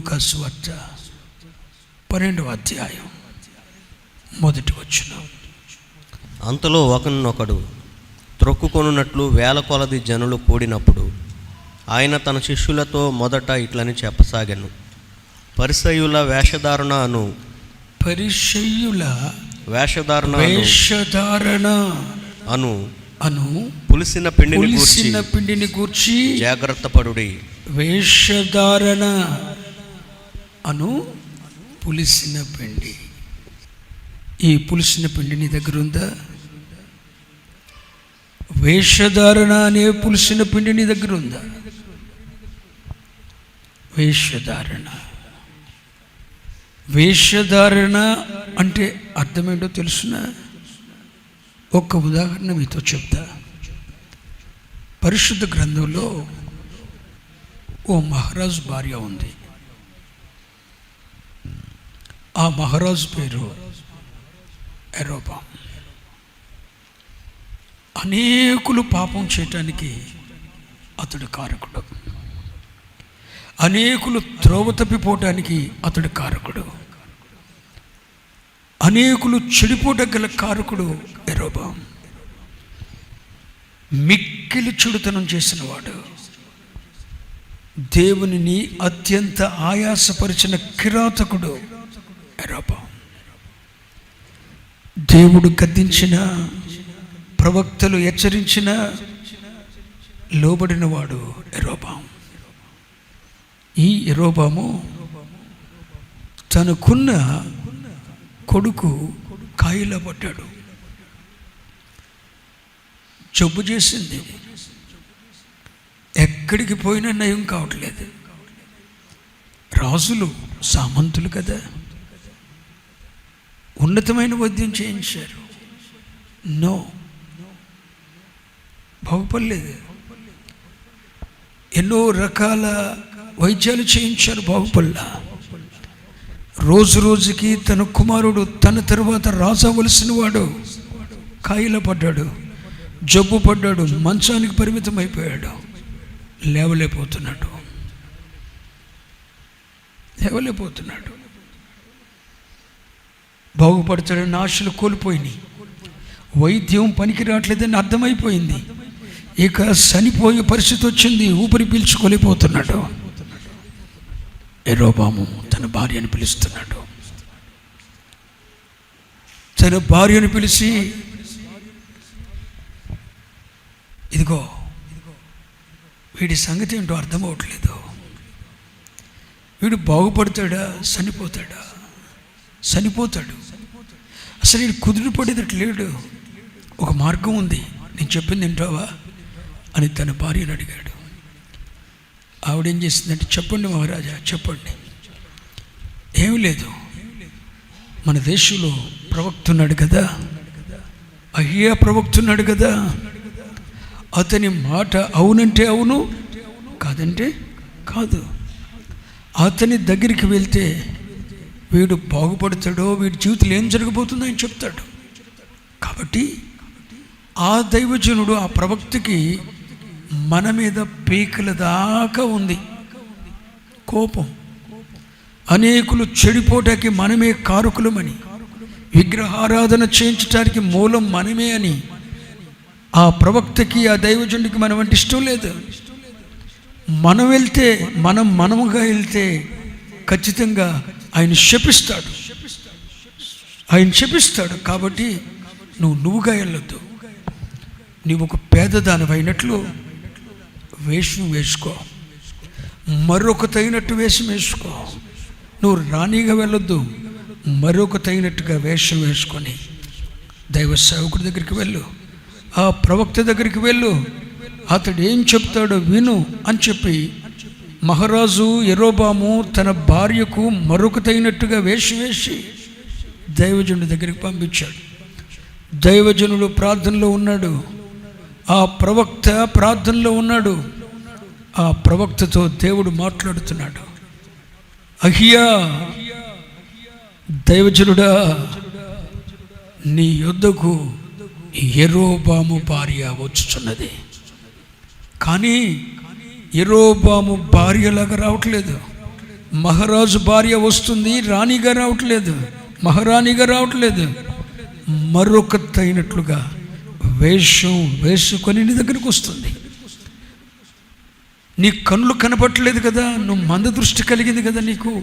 లూకాసు వార్త పన్నెండవ అధ్యాయం. మొదటి వచ్చిన అంతలో ఒకనొకడు త్రొక్కుకొనున్నట్లు వేల కొలది జనులు కూడినప్పుడు ఆయన తన శిష్యులతో మొదట ఇట్లని చెప్పసాగాను. పరిసయుల వేషధారణ అను పరిచయుల వేషధారణ వేషధారణ అను అను పులిసిన పిండిని పులిసిన పిండిని గూర్చి జాగ్రత్త పడుడి వేషధారణ అను పులిసిన పిండి. ఈ పులిసిన పిండి నీ దగ్గర ఉందా? వేషధారణ అనే పులిసిన పిండి నీ దగ్గర ఉందా? వేషధారణ. వేషధారణ అంటే అర్థమేంటో తెలుసునా? ఒక్క ఉదాహరణ మీతో చెప్తా. పరిశుద్ధ గ్రంథంలో ఓ మహారాజు భార్య ఉంది. ఆ మహారాజు పేరు ఎరోబా అనేకులు పాపం చేయటానికి అతడు కారకుడు. అనేకులు త్రోవ తప్పిపోవటానికి అతడు కారకుడు. అనేకులు చెడిపోట గల కారకుడు ఎరోబాం మిక్కిలి చెడుతనం చేసినవాడు. దేవునిని అత్యంత ఆయాసపరిచిన కిరాతకుడు ఎరోబాం దేవుడు గద్దించిన ప్రవక్తలు హెచ్చరించిన లోబడినవాడు ఎరోబాం ఈ ఎరోబాము తనకున్న కొడుకు కాయిలా పడ్డాడు జబ్బు చేసింది. ఎక్కడికి పోయినా నయం కావట్లేదు. రాజులు సామంతులు కదా. ఉన్నతమైన వైద్యం చేయించారు. నో. బాగుపడలేదు. ఎన్నో రకాల వైద్యాలు చేయించారు బాగుపడలా. రోజు రోజుకి తన కుమారుడు తన తరువాత రాజవలసిన వాడు కాయిల పడ్డాడు జబ్బు పడ్డాడు మంచానికి పరిమితం అయిపోయాడు లేవలేకపోతున్నాడు. లేవలేకపోతున్నాడు. బాగుపడతాడు ఆశలు కోల్పోయినాయి. వైద్యం పనికి రావట్లేదని అర్థమైపోయింది. ఇక చనిపోయే పరిస్థితి వచ్చింది ఊపిరి పీల్చుకోలేకపోతున్నాడు. ఎరోబాము తన భార్యను పిలుస్తున్నాడు. తన భార్యను పిలిచి ఇదిగో వీడి సంగతి ఏంటో అర్థం అవ్వట్లేదు. వీడు బాగుపడతాడా చనిపోతాడా? చనిపోతాడు. అసలు నేను కుదురు పడేటట్టు లేడు. ఒక మార్గం ఉంది. నేను చెప్పింది వింటావా? అని తన భార్యను అడిగాడు. ఆవిడేం చేసిందంటే చెప్పండి మహారాజా చెప్పండి. ఏం లేదు. మన దేశంలో ప్రవక్తున్నాడు కదా. అయ్యా ప్రవక్తున్నాడు కదా. అతని మాట అవునంటే అవును కాదంటే కాదు. అతని దగ్గరికి వెళ్తే వీడు బాగుపడతాడో వీడి జీవితంలో ఏం జరగబోతుందో ఆయన చెప్తాడు. కాబట్టి ఆ దైవజనుడు ఆ ప్రవక్తకి మన మీద పీకల దాకా ఉంది. కోపం. అనేకులు చెడిపోటానికి మనమే కారకులమని విగ్రహారాధన చేయించడానికి మూలం మనమే అని ఆ ప్రవక్తకి ఆ దైవజనుడికి మనం అంటే ఇష్టం లేదు. మనం వెళ్తే మనం మనముగా వెళ్తే ఖచ్చితంగా ఆయన శపిస్తాడు. ఆయన శపిస్తాడు. కాబట్టి నువ్వు నువ్వుగా వెళ్ళొద్దు. నీవు ఒక పేదదానివి అయినట్లు వేషం వేసుకో. మరొక తగినట్టు వేషం వేసుకో. నువ్వు రాణిగా వెళ్ళొద్దు. మరొక తగినట్టుగా వేషం వేసుకొని దైవ సేవకుడి దగ్గరికి వెళ్ళు. ఆ ప్రవక్త దగ్గరికి వెళ్ళు. అతడు ఏం చెప్తాడో విను అని చెప్పి మహారాజు ఎరోబాము తన భార్యకు మరొకతైనట్టుగా తగినట్టుగా వేసి దైవజనుడి దగ్గరికి పంపించాడు. దైవజనుడు ప్రార్థనలో ఉన్నాడు. ఆ ప్రవక్త ప్రార్థనలో ఉన్నాడు. ఆ ప్రవక్తతో దేవుడు మాట్లాడుతున్నాడు. అహియా దైవజనుడా నీ యొద్దకు ఎరోబాము భార్య వచ్చుచున్నది. కానీ ఎరోబాము భార్యలాగా రావట్లేదు. మహారాజు భార్య వస్తుంది రాణిగా రావట్లేదు. మహారాణిగా రావట్లేదు. మరొక తగినట్లుగా వేషం వేసుకొని నీ దగ్గరికి వస్తుంది. నీ కళ్ళు కనపట్టలేదు కదా నువ్వు మంద దృష్టి కలిగింది కదా నీకు?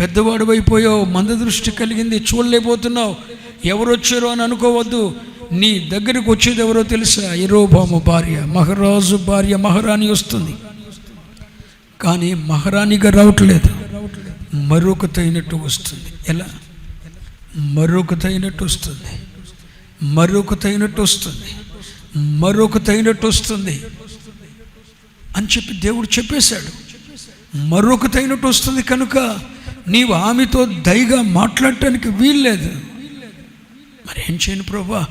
పెద్దవాడు అయిపోయావు మంద దృష్టి కలిగింది చూడలేకపోతున్నావు. ఎవరు వచ్చారో అని అనుకోవద్దు. నీ దగ్గరికి వచ్చేది ఎవరో తెలుసా? ఎరోబాము భార్య మహారాజు భార్య మహారాణి వస్తుంది. కానీ మహారాణిగా రావట్లేదు. మరొకతైనట్టు వస్తుంది. ఎలా? మరొకతైనట్టు వస్తుంది. మరొకతైనట్టు వస్తుంది. మరొకతైనట్టు వస్తుంది. అని చెప్పి దేవుడు చెప్పేశాడు. మరొకతైనట్టు వస్తుంది కనుక నీవు ఆమెతో దయగా మాట్లాడటానికి వీల్లేదు. మరి ఏం చేయను ప్రభా?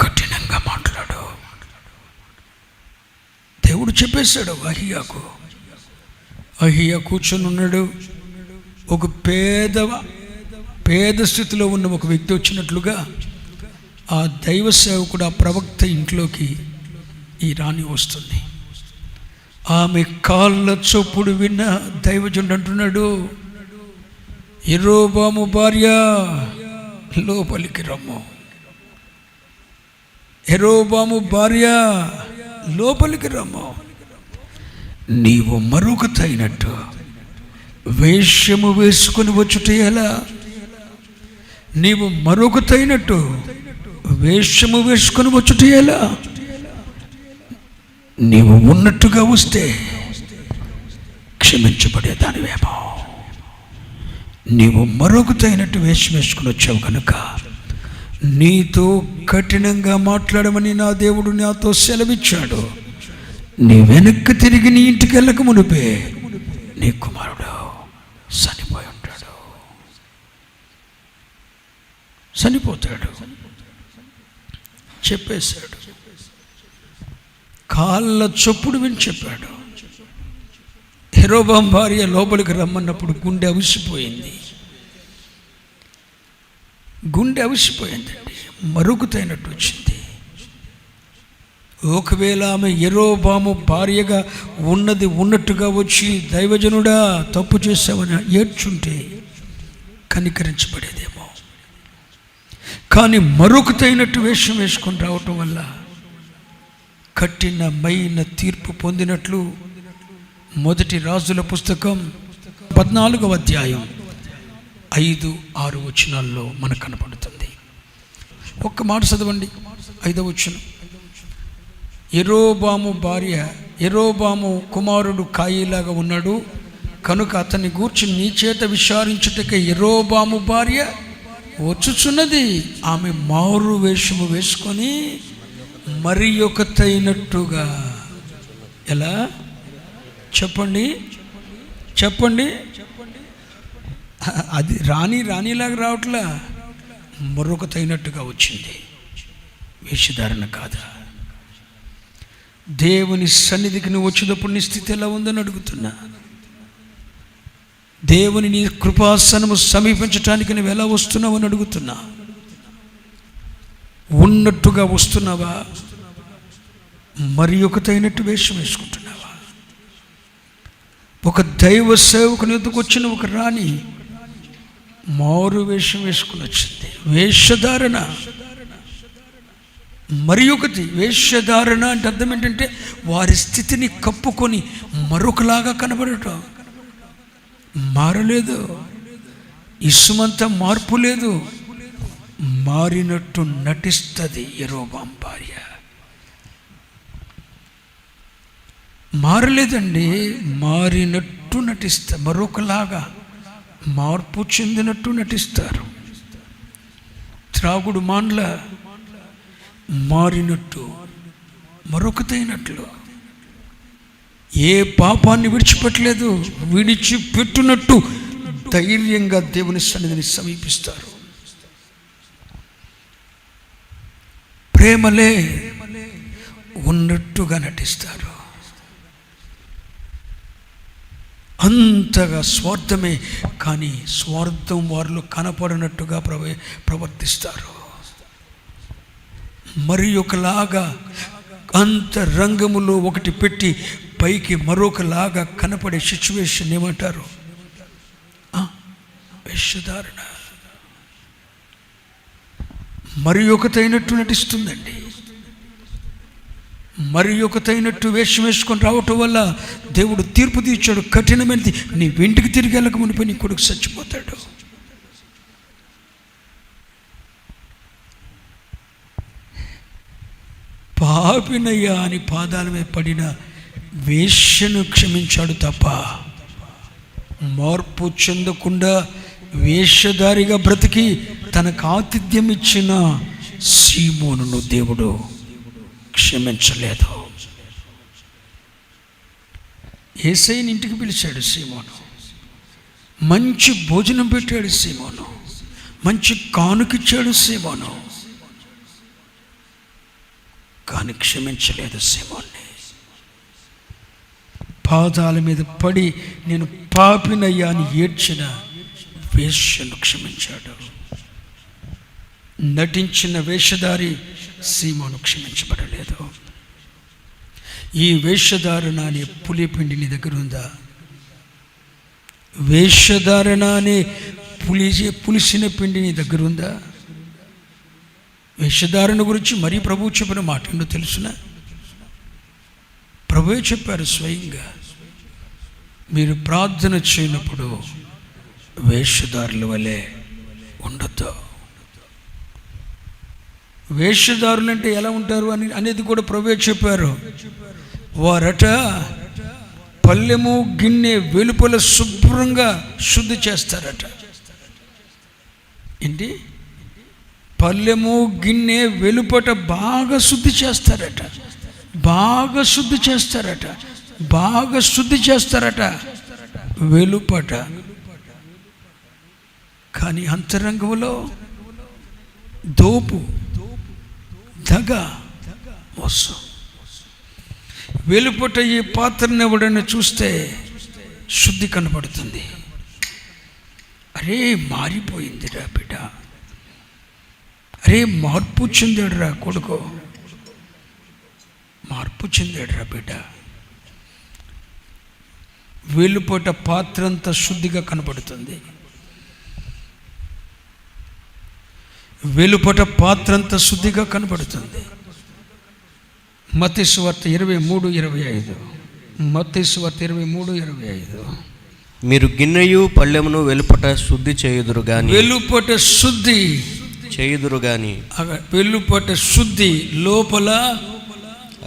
కఠినంగా మాట్లాడు. దేవుడు చెప్పేశాడు అహియాకు. అహియ కూర్చొని ఉన్నాడు ఒక పేద పేద స్థితిలో ఉన్న ఒక వ్యక్తి వచ్చినట్లుగా ఆ దైవ సేవకుడు ఆ ప్రవక్త ఇంట్లోకి ఈ రాణి వస్తుంది. ఆమె కాళ్ళ చొప్పుడు విన్న దైవజుడు అంటున్నాడు ఎరోబాము భార్య లోపలికి రమ్ము. ఎరోబాము భార్య లోపలికి రమ్ము. నీవు మరొక వేష్యము వేసుకొని వచ్చుట ఎలా? నీవు మరొక వేష్యము వేసుకొని వచ్చుట ఎలా? నీవు ఉన్నట్టుగా వస్తే క్షమించబడే దానివేమో నీవు మరొక వేషం వేసుకుని వచ్చావు కనుక నీతో కఠినంగా మాట్లాడమని నా దేవుడు నాతో సెలవిచ్చాడు. నీ వెనక్కి తిరిగి నీ ఇంటికి వెళ్ళక మునిపే నీ కుమారుడు చనిపోయి ఉంటాడు. చనిపోతాడు. చెప్పేశాడు. కాళ్ళ చొప్పుడు విని చెప్పాడు. హెరోబాం భార్య లోపలికి రమ్మన్నప్పుడు గుండె అవిసిపోయింది. గుండె అవిసిపోయిందండి. మరుగుతైనట్టు వచ్చింది. ఒకవేళ ఆమె ఎరోబాము భార్యగా ఉన్నది ఉన్నట్టుగా వచ్చి దైవజనుడా తప్పు చేసావని ఏడ్చుంటే కనికరించబడేదేమో. కానీ మరొకతైనట్టు వేషం వేసుకొని రావటం వల్ల కఠినమైన తీర్పు పొందినట్లు మొదటి రాజుల పుస్తకం పద్నాలుగవ అధ్యాయం ఐదు ఆరు వచనాల్లో మనకు కనపడుతుంది. ఒక్క మాట చదవండి. ఐదవ వచనం. ఎరోబాము భార్య ఎరోబాము కుమారుడు కాయిలాగా ఉన్నాడు. కనుక అతన్ని గూర్చి నీ చేత విచారించుటకే ఎరోబాము భార్య వచ్చుచున్నది. ఆమె మారు వేషము వేసుకొని మరి ఒకతైనట్టుగా ఎలా? చెప్పండి. చెప్పండి. అది రాణి రాణిలాగా రావట్లా? మరొకతైనట్టుగా వచ్చింది. వేషధారణ కాదా? దేవుని సన్నిధికి నువ్వు వచ్చినప్పుడు నీ స్థితి ఎలా ఉందని అడుగుతున్నా. దేవుని నీ కృపాసనము సమీపించటానికి నువ్వు ఎలా వస్తున్నావు అని అడుగుతున్నా. ఉన్నట్టుగా వస్తున్నావా? మరి ఒకటైనట్టు వేషం వేసుకుంటున్నావా? ఒక దైవ సేవకుని ఎందుకు వచ్చిన ఒక రాణి మారు వేషం వేసుకుని వచ్చింది. వేషధారణ. మరి ఒకటి వేషధారణ అంటే అర్థం ఏంటంటే వారి స్థితిని కప్పుకొని మరొకలాగా కనబడటం. మారలేదు. ఇసుమంత మార్పు లేదు. మారినట్టు నటిస్తుంది ఎరోబాం భార్య. మారలేదండి మారినట్టు నటిస్తా మరొకలాగా మార్పు చెందినట్టు నటిస్తారు. త్రాగుడు మాండ్ల మారినట్టు మరొకతైనట్లు ఏ పాపాన్ని విడిచిపెట్టలేదు విడిచిపెట్టునట్టు ధైర్యంగా దేవుని సన్నిధిని సమీపిస్తారు. ప్రేమలే ఉన్నట్టుగా నటిస్తారు. అంతగా స్వార్థమే కానీ స్వార్థం వారిలో కనపడినట్టుగా ప్రవ ప్రవర్తిస్తారు. మరి ఒకలాగా అంత రంగములో ఒకటి పెట్టి పైకి మరొకలాగా కనపడే సిచ్యువేషన్ ఏమంటారు? వేషధారణ. మరి ఒకతైనట్టు నటిస్తుందండి. మరి ఒకతైనట్టు వేషం వేసుకొని రావటం వల్ల దేవుడు తీర్పు తీర్చాడు కఠినమైనది. నీ వెంటికి తిరిగి వెళ్ళక మునిపోయి నీ కొడుకు చచ్చిపోతాడు. పాపినయ్యా అని పాదాల మీద పడిన వేష్యను క్షమించాడు తప్ప మార్పు చెందకుండా వేషధారిగా బ్రతికి తనకు ఆతిథ్యం ఇచ్చిన సీమోనును దేవుడు క్షమించలేదు. ఏసైని ఇంటికి పిలిచాడు సీమోను. మంచి భోజనం పెట్టాడు సీమోను. మంచి కానుకిచ్చాడు సీమోను. కానీ క్షమించలేదు సిమోన్ని పాదాల మీద పడి నేను పాపినయ్యా అని ఏడ్చిన వేష్యను క్షమించాడు. నటించిన వేషధారి సీమోను క్షమించబడలేదు. ఈ వేషధారణ అనే పులిపిండి నీ దగ్గర ఉందా? వేషధారణ అనే పులిసే పులిసిన పిండి నీ దగ్గర ఉందా? వేషధారణ గురించి మరీ ప్రభువు చెప్పిన మాట ఏంటో తెలుసునా? ప్రభువే చెప్పారు స్వయంగా మీరు ప్రార్థన చేయనప్పుడు వేషధారుల వలె ఉండద్దు. వేషధారులు అంటే ఎలా ఉంటారు అని అనేది కూడా ప్రభువే చెప్పారు. వారట పల్లెము గిన్నె వెలుపల శుభ్రంగా శుద్ధి చేస్తారట. ఏంటి? పల్లెము గిన్నె వెలుపట బాగా శుద్ధి చేస్తారట. బాగా శుద్ధి చేస్తారట. బాగా శుద్ధి చేస్తారట. వెలుపట. కానీ అంతరంగంలో దోపు దగ మోసం వెలుపట ఈ పాత్రను ఎవడన్నా చూస్తే శుద్ధి కనబడుతుంది. అరే మారిపోయిందిరా బిడ్డ. అరే మార్పు చెందాడురా కొడుకు. మార్పు చెందాడురా బిడ్డ. వెలుపట పాత్ర అంతా శుద్ధిగా కనబడుతుంది. వెలుపట పాత్ర అంతా శుద్ధిగా కనబడుతుంది. సువార్త ఇరవై మూడు ఇరవై ఐదు. సువార్త ఇరవై మూడు ఇరవై ఐదు. మీరు గిన్నెయు పళ్ళెమును వెలుపట శుద్ధి చేయుదురు గాని వెలుపట శుద్ధి చేయుదురు గాని. అగ- వెలుపట శుద్ధి లోపల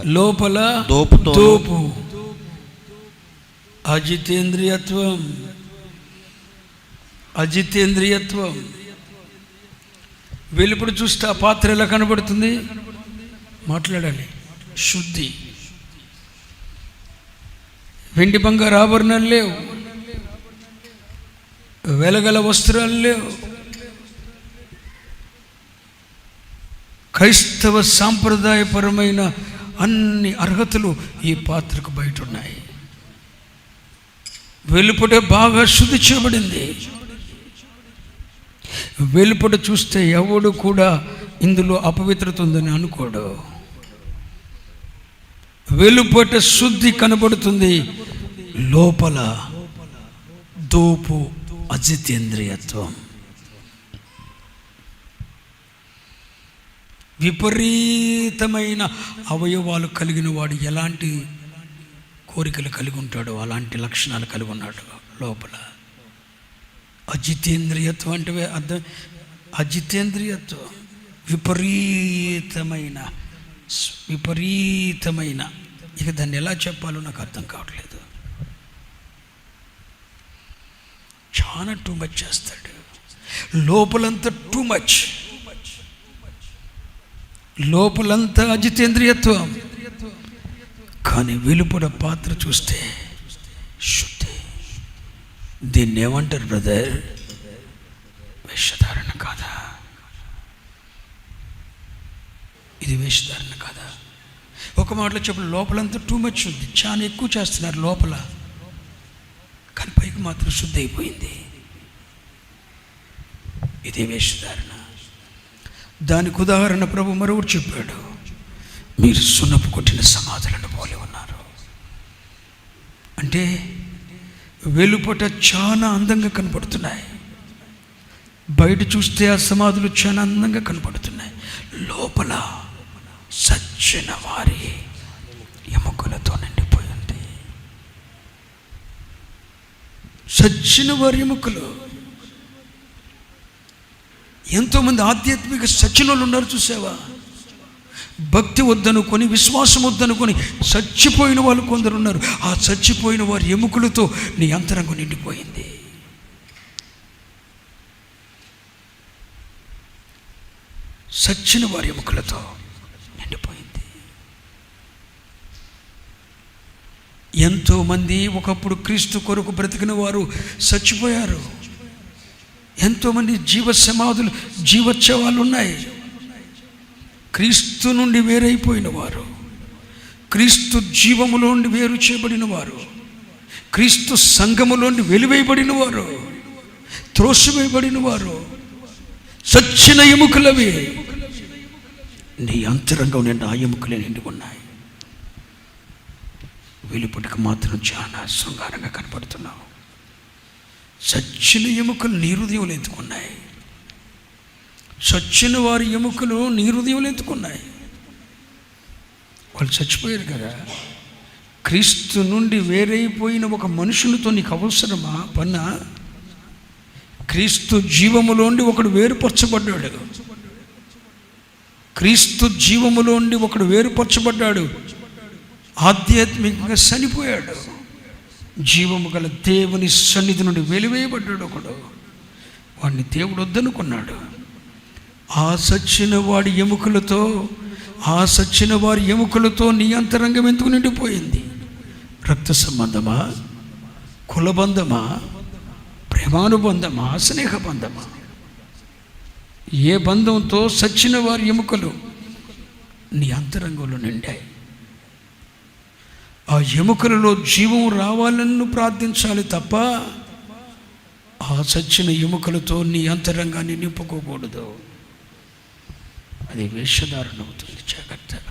లోపల దోపుతో దోపు అజితేంద్రియత్వం. అజితేంద్రియత్వం. వెలుపడి చూస్తే ఆ పాత్ర ఎలా కనబడుతుంది? మాట్లాడాలి. శుద్ధి. వెండి బంగారు ఆభరణాలు లేవు. వెలగల వస్త్రాలు లేవు. క్రైస్తవ సాంప్రదాయపరమైన అన్ని అర్హతలు ఈ పాత్రకు బయట ఉన్నాయి వెలుపట బాగా శుద్ధి చేయబడింది. వెలుపట చూస్తే ఎవడు కూడా ఇందులో అపవిత్రత ఉందని అనుకోడు. వెలుపట శుద్ధి కనబడుతుంది లోపల. దోపు అజితేంద్రియత్వం. విపరీతమైన అవయవాలు కలిగిన వాడు ఎలాంటి కోరికలు కలిగి ఉంటాడో అలాంటి లక్షణాలు కలిగి ఉన్నాడు లోపల. అజితేంద్రియత్వం అంటే అర్థం. అజితేంద్రియత్వం విపరీతమైన విపరీతమైన. ఇక దాన్ని ఎలా చెప్పాలో నాకు అర్థం కావట్లేదు. చాలా టూ మచ్ చేస్తాడు. లోపలంతా టూ మచ్ లోపలంతా అజితేంద్రియత్వం. కానీ వెలుపల పాత్ర చూస్తే శుద్ధి. దీన్ని ఏమంటారు బ్రదర్ వేషధారణ కాదా? ఇది వేషధారణ కాదా? ఒక మాటలో చెప్పు లోపలంతా టూ మచ్ ఉంది. చాలా ఎక్కువ చేస్తున్నారు లోపల. కానీ పైకి మాత్రం శుద్ధి అయిపోయింది. ఇది వేషధారణ. దానికి ఉదాహరణ ప్రభు మరొకటి చెప్పాడు. మీరు సున్నపు కొట్టిన సమాధులను పోలి ఉన్నారు. అంటే వెలుపట చాలా అందంగా కనపడుతున్నాయి. బయట చూస్తే ఆ సమాధులు చాలా అందంగా కనపడుతున్నాయి. లోపల సచ్చిన వారి ఎముకలతో నిండిపోయింది. సచ్చిన వారి ఎముకలు ఎంతోమంది ఆధ్యాత్మిక సచ్చినోళ్ళు ఉన్నారు చూసావా? భక్తి వద్దనుకొని విశ్వాసం వద్దనుకొని చచ్చిపోయిన వాళ్ళు కొందరు ఉన్నారు. ఆ చచ్చిపోయిన వారి ఎముకలతో నీ అంతరంగం నిండిపోయింది. సచ్చిన వారి ఎముకలతో నిండిపోయింది. ఎంతోమంది ఒకప్పుడు క్రీస్తు కొరకు బ్రతికిన వారు చచ్చిపోయారు. ఎంతోమంది జీవ సమాధులు జీవోత్సవాలు ఉన్నాయి క్రీస్తు నుండి వేరైపోయిన వారు క్రీస్తు జీవములో నుండి వేరు చేయబడిన వారు క్రీస్తు సంఘములోండి వెలివేయబడిన వారు త్రోసివేయబడిన వారు సచ్చిన ఎముకలవి. నీ అంతరంగం నిండా ఆ ఎముకలే నిండి ఉన్నాయి. వెలుపటికి మాత్రం చాలా శృంగారంగా కనపడుతున్నావు. చచ్చిన ఎముకలు నీ హృదయంలో ఎత్తుకున్నాయి. చచ్చిన వారి ఎముకలు నీ హృదయంలో ఎత్తుకున్నాయి. వాళ్ళు చచ్చిపోయారు కదా. క్రీస్తు నుండి వేరైపోయిన ఒక మనుషునితో నీకు అవసరమా? పన్న క్రీస్తు జీవములోండి ఒకడు వేరుపరచబడ్డాడు. క్రీస్తు జీవములోండి ఒకడు వేరుపరచబడ్డాడు. ఆధ్యాత్మికంగా చనిపోయాడు. జీవము గల దేవుని సన్నిధి నుండి వెలివేయబడ్డాడు ఒకడు. వాడిని దేవుడు వద్దనుకున్నాడు. ఆ సచ్చిన వాడి ఎముకలతో ఆ సచ్చిన వారి ఎముకలతో నీ అంతరంగం ఎందుకు నిండిపోయింది? రక్త సంబంధమా? కులబంధమా ప్రేమానుబంధమా? స్నేహ బంధమా? ఏ బంధంతో సచ్చిన వారి ఎముకలు నీ అంతరంగంలో నిండాయి? ఆ ఎముకలలో జీవం రావాలని ప్రార్థించాలి తప్ప ఆ చచ్చిన ఎముకలతో నీ అంతరంగాన్ని నింపుకోకూడదు. అది వేషధారణ అవుతుంది జాగ్రత్తగా